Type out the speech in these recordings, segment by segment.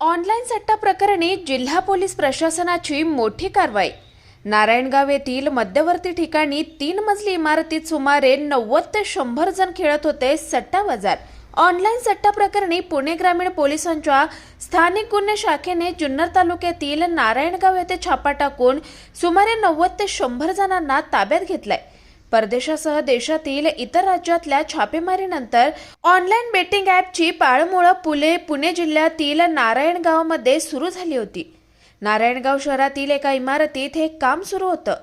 Online सट्टा प्रकरणी जिल्हा पोलीस प्रशासनाची मोठी कारवाई. नारायणगाव येथील मध्यवर्ती ठिकाणी तीन मजली इमारतीत सुमारे नव्वद ते शंभर जण खेळत होते सट्टा बाजार. ऑनलाईन सट्टा प्रकरणी पुणे ग्रामीण पोलिसांच्या स्थानिक गुन्हे शाखेने जुन्नर तालुक्यातील नारायणगाव येथे छापा टाकून सुमारे नव्वद ते शंभर जणांना ताब्यात घेतलाय. परदेशासह देशातील इतर राज्यातल्या छापेमारीनंतर ऑनलाईन बेटिंग ॲपची पाळमुळं पुले पुणे जिल्ह्यातील नारायणगावमध्ये सुरू झाली होती. नारायणगाव शहरातील एका इमारतीत हे काम सुरू होतं.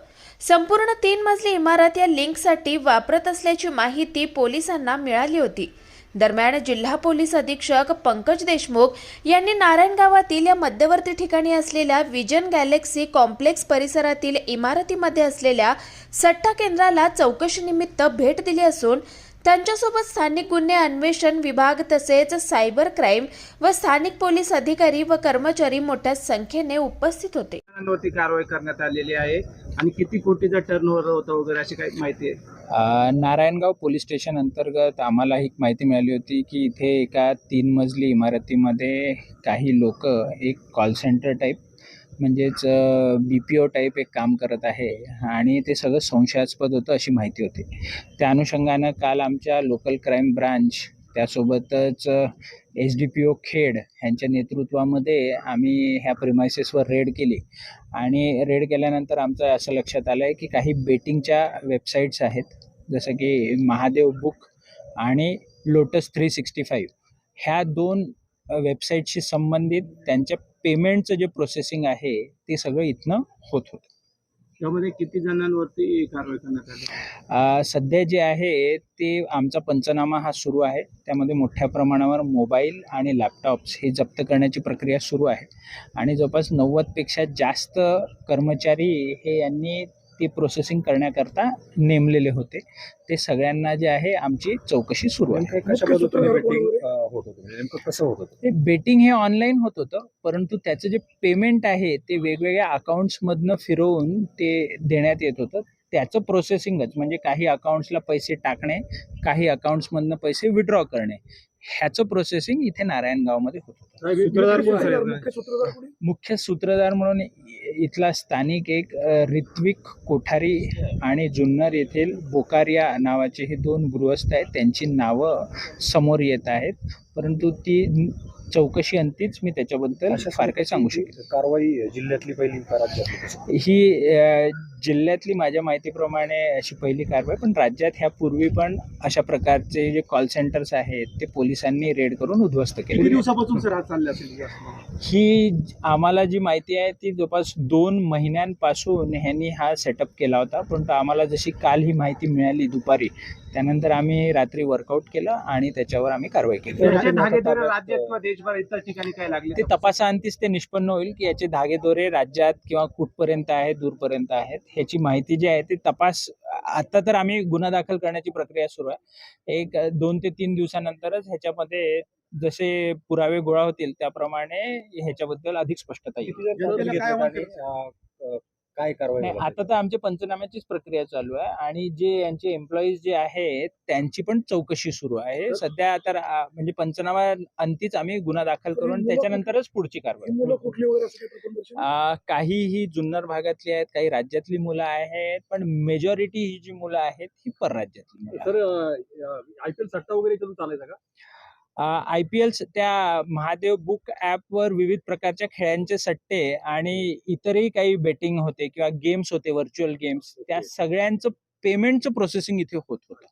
संपूर्ण तीन मजली इमारत या लिंकसाठी वापरत असल्याची माहिती पोलिसांना मिळाली होती. दरम्यान जिल्हा पोलीस अधीक्षक पंकज देशमुख यांनी नारायणगावातील या मध्यवर्ती ठिकाणी असलेल्या विजन गॅलेक्सी कॉम्प्लेक्स परिसरातील इमारतीमध्ये असलेल्या सट्टा केंद्राला चौकशीनिमित्त भेट दिली असून त्यांच्यासोबत स्थानिक गुन्हे अन्वेषण विभाग तसेच सायबर क्राईम व स्थानिक पोलीस अधिकारी व कर्मचारी मोठ्या संख्येने उपस्थित होते. कारवाई करण्यात आलेली आहे. आणि किती कोटीचा टर्नओव्हर होता वगैरे अशी काही माहिती आहे? नारायणगाव पोलीस स्टेशन अंतर्गत आम्हाला ही माहिती मिळाली होती की इथे एका तीन मजली इमारतीमध्ये काही लोक एक कॉल सेंटर टाईप म्हणजेच बी पी ओ टाईप एक काम करत आहे आणि ते सगळं संशयास्पद होतं अशी माहिती होती. त्या अनुषंगानं काल आमच्या लोकल क्राईम ब्रांच त्यासोबतच S D P O Khed ह्यांच्या नेतृत्वामध्ये आम्ही ह्या प्रिमायसेसवर रेड केली. आणि रेड केल्यानंतर आमचं असं लक्षात आलं आहे की काही बेटिंगच्या वेबसाईट्स आहेत जसं की महादेव बुक आणि लोटस थ्री सिक्स्टी फाईव्ह ह्या दोन वेबसाईटशी संबंधित त्यांच्या पेमेंटचं जे प्रोसेसिंग आहे ते सगळं इथनं होत होतं. त्यामध्ये किती जणांवरती कारवाई करण्यात आली? सध्या जे आहे ते आमचा पंचनामा हा सुरू आहे. त्यामध्ये मोठ्या प्रमाणावर मोबाईल आणि लॅपटॉप्स हे जप्त करण्याची प्रक्रिया सुरू आहे. आणि जवळपास नव्वदपेक्षा जास्त कर्मचारी हे यांनी ते प्रोसेसिंग करण्याकरता नेमलेले होते. ते सगळ्यांना जे आहे आमची चौकशी सुरू आहे. कशा पद्धतीने बेटिंग होत होतं? म्हणजे नेमकं कसं होत होतं? ते बेटिंग हे ऑनलाईन होत होतं परंतु त्याचं जे पेमेंट आहे ते वेगवेगळ्या अकाउंट्समधनं फिरवून ते देण्यात येत होतं. त्याचं प्रोसेसिंगच म्हणजे काही अकाउंट्सला पैसे टाकणे काही अकाउंट्समधनं पैसे विड्रॉ करणे. ह्याचं प्रोसेसिंग इथे नारायणगावमध्ये होत होतं. सूत्रधार कोण आहे? मुख्य सूत्रधार कोणी? मुख्य सूत्रधार म्हणून इथला स्थानिक एक अ, ऋत्विक कोठारी आणि जुन्नर येथील बोकारिया नावाचे हे दोन गृहस्थ आहेत त्यांची नावं समोर येत आहेत परंतु ती चौकशी अंतीच मी त्याच्याबद्दल फार काही सांगू शकतो कारवाई जिल्ह्यातली पहिली का राज्यातली कशी? ही अ, जिल्ह्यातली माझ्या माहितीप्रमाणे अशी पहिली कारवाई पण राज्यात ह्यापूर्वी पण अशा प्रकारचे जे कॉल सेंटर्स आहेत ते पोलिसांनी रेड करून उद्ध्वस्त किती केले दिवसापासून सर आज चालले असेल हे? ही आम्हाला जी माहिती आहे ती जवळपास दोन महिन्यांपासून ह्यांनी हा सेटअप केला होता. परंतु आम्हाला जशी काल ही माहिती मिळाली दुपारी त्यानंतर आम्ही रात्री वर्कआउट केलं आणि त्याच्यावर आम्ही कारवाई केली. याचे धागेदोरे राज्यात किंवा देशभर इतर ठिकाणी काय लागले? ते तपासाअंतीच ते निष्पन्न होईल की याचे धागेदोरे राज्यात किंवा कुठपर्यंत आहेत दूरपर्यंत आहेत ह्याची माहिती जी आहे ती तपास आता तर आम्ही गुन्हा दाखल करण्याची प्रक्रिया सुरू आहे. एक दोन ते तीन दिवसानंतरच ह्याच्यामध्ये जसे पुरावे गोळा होतील त्याप्रमाणे ह्याच्याबद्दल अधिक स्पष्टता येईल. काय कारवाई? आता तर आमच्या पंचनाम्याचीच प्रक्रिया चालू आहे आणि जे यांचे एम्प्लॉईज जे आहेत त्यांची पण चौकशी सुरू आहे. सध्या तर म्हणजे पंचनामा अंतीच आम्ही गुन्हा दाखल करून त्याच्यानंतरच पुढची कारवाई. काही ही जुन्नर भागातली आहेत काही राज्यातली मुलं आहेत पण मेजॉरिटी ही जी मुलं आहेत ही परराज्यातली. सर आयपीएल सट्टा वगैरे चालायचा का? आय पी एल त्या महादेव बुक ॲपवर विविध प्रकारच्या खेळांचे सट्टे आणि इतरही काही बेटिंग होते किंवा गेम्स होते व्हर्च्युअल गेम्स त्या सगळ्यांचं पेमेंटचं प्रोसेसिंग इथे होत होतं.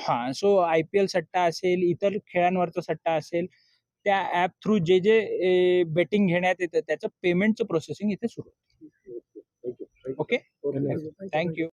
हा सो आय पी एल सट्टा असेल इतर खेळांवरचा सट्टा असेल त्या ॲप थ्रू जे जे बेटिंग घेण्यात येतं त्याचं पेमेंटचं प्रोसेसिंग इथे सुरू ओके. थँक्यू.